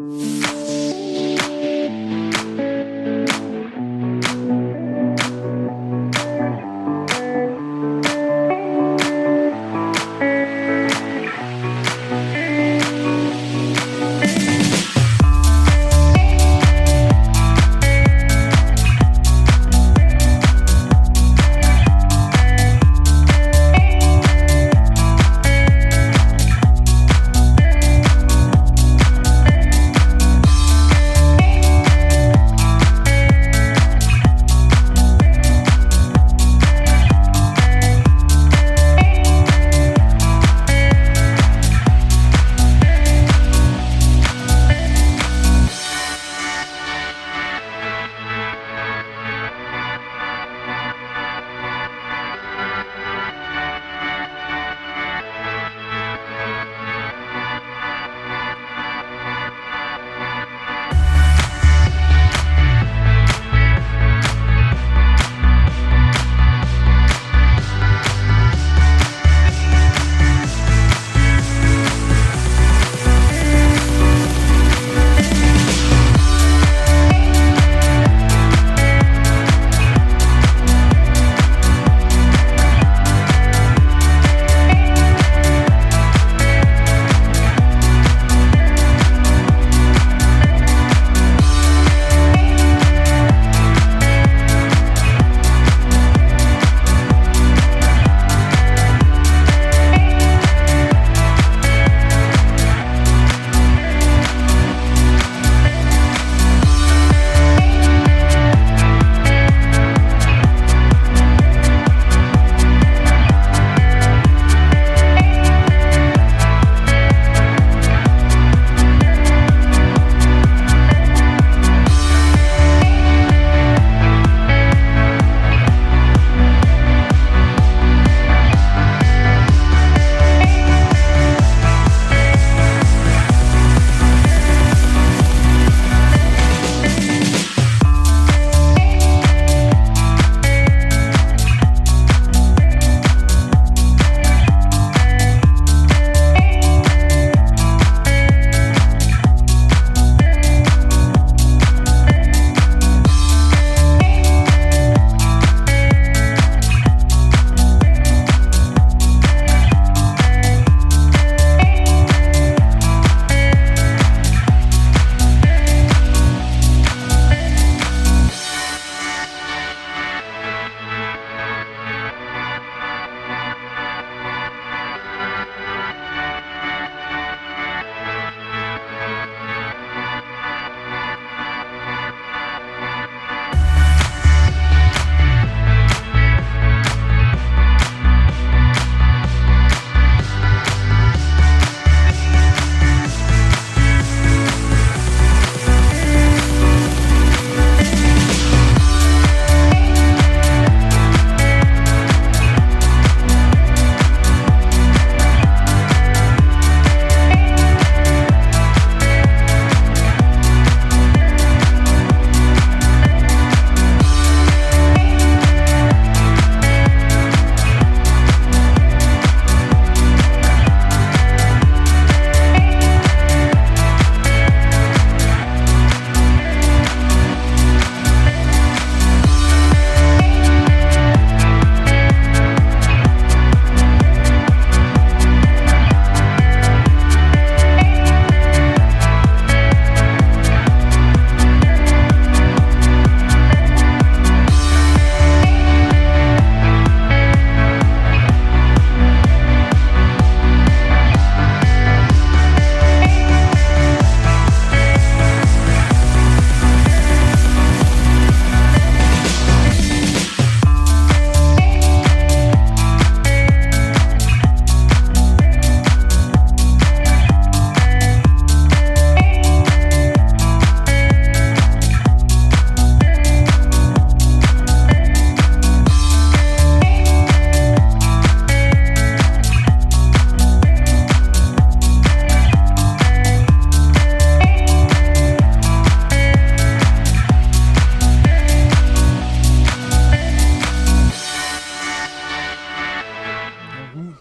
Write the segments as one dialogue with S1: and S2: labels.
S1: Thank you.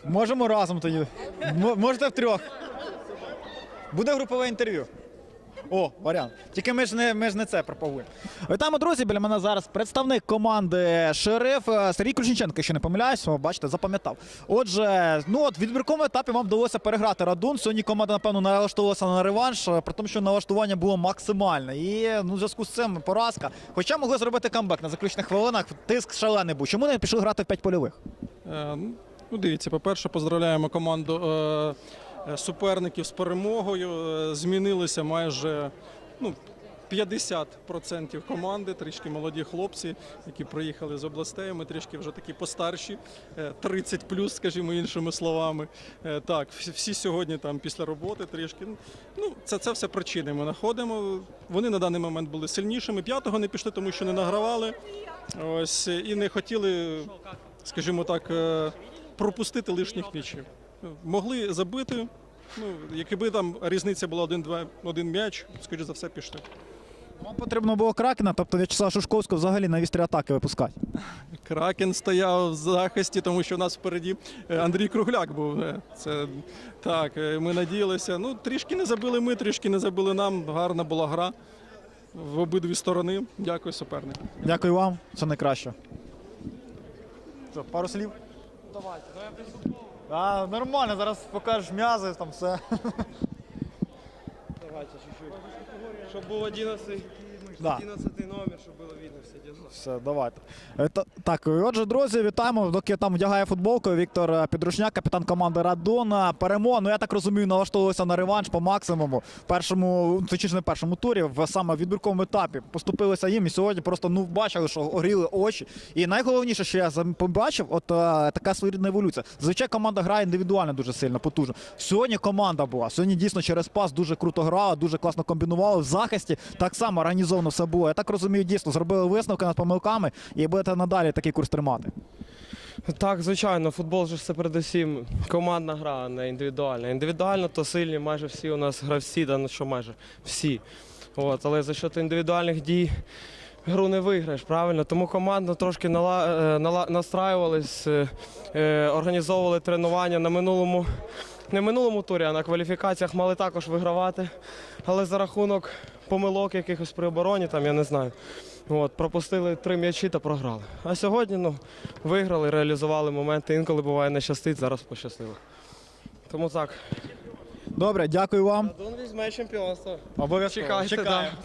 S1: Можемо разом тоді. Можете втрьох. Буде групове інтерв'ю. О, варіант. Тільки ми ж не, ми ж не це пропагуємо. Вітаємо, друзі. Біля мене зараз представник команди Шериф е, Сергій Ключниченко, якщо не помиляюсь, бачите, запам'ятав. Отже, ну от в відбірковому етапі вам вдалося переграти Радун. Сьогодні команда, напевно, налаштовувалася на реванш, е, при тому, що налаштування було максимальне. І ну, в зв'язку з цим поразка. Хоча могли зробити камбек на заключних хвилинах, тиск шалений був. Чому не пішли грати в 5 польових?
S2: Е, Ну, дивіться, по-перше, поздравляємо команду е, е, суперників з перемогою. Е, Змінилися майже ну, 50% команди, трішки молоді хлопці, які приїхали з областей. Ми трішки вже такі постарші, е, 30 плюс, скажімо іншими словами. Е, Так, всі, сьогодні там після роботи трішки. Ну, це, це все причини. Ми знаходимо. Вони на даний момент були сильнішими. П'ятого не пішли, тому що не награвали. Ось і не хотіли, скажімо так, е, пропустити лишніх м'ячів. Могли забити. Ну, якби там різниця була один-два, один м'яч, скоріш за все, пішли.
S1: Вам потрібно було кракена, тобто В'ячеслава Шушковського взагалі на вістрі атаки випускати.
S2: Кракен стояв в захисті, тому що у нас впереді е, Андрій Кругляк був. Е, Це так, е, ми надіялися. Ну, трішки не забили ми, трішки не забили нам. Гарна була гра в обидві сторони. Дякую супернику.
S1: Дякую вам, все найкраще. Пару слів?
S3: Давайте, ну я без.
S1: А, нормально, зараз покажеш м'язи, там все.
S3: Давайте чуть-чуть. Щоб був 11,
S1: Да.
S3: 11 номер, щоб було видно все діло.
S1: Все, давайте. Е, та- Так, отже, друзі, вітаємо. Доки там вдягає футболку Віктор е, Підручняк, капітан команди Радона. Перемога, ну я так розумію, налаштовувалися на реванш по максимуму. В першому, точніше не в першому турі, в саме відбірковому етапі поступилися їм. І сьогодні просто ну бачили, що горіли очі. І найголовніше, що я зам- побачив, от е, така своєрідна еволюція. Зазвичай команда грає індивідуально дуже сильно, потужно. Сьогодні команда була. Сьогодні дійсно через пас дуже круто грала, дуже класно комбінували. В захисті так само організовано все було. Я так розумію, дійсно зробили висновки над помилками і будете надалі такий курс тримати.
S3: Так, звичайно, футбол же це передусім командна гра, а не індивідуальна. Індивідуально то сильні майже всі у нас гравці, да, ну що майже всі. От, але за счет індивідуальних дій гру не виграєш, правильно? Тому командно трошки нала, е, нала, настраювались, е, е, організовували тренування на минулому. Не минулому турі, а на кваліфікаціях мали також вигравати. Але за рахунок помилок якихось при обороні, там я не знаю. От, пропустили три м'ячі та програли. А сьогодні ну, виграли, реалізували моменти. Інколи буває не щастить, зараз пощастило. Тому так.
S1: Добре, дякую вам.
S3: Дон візьме чемпіонство.
S1: Обов'язково.
S3: Чекайте,
S1: Чекаємо.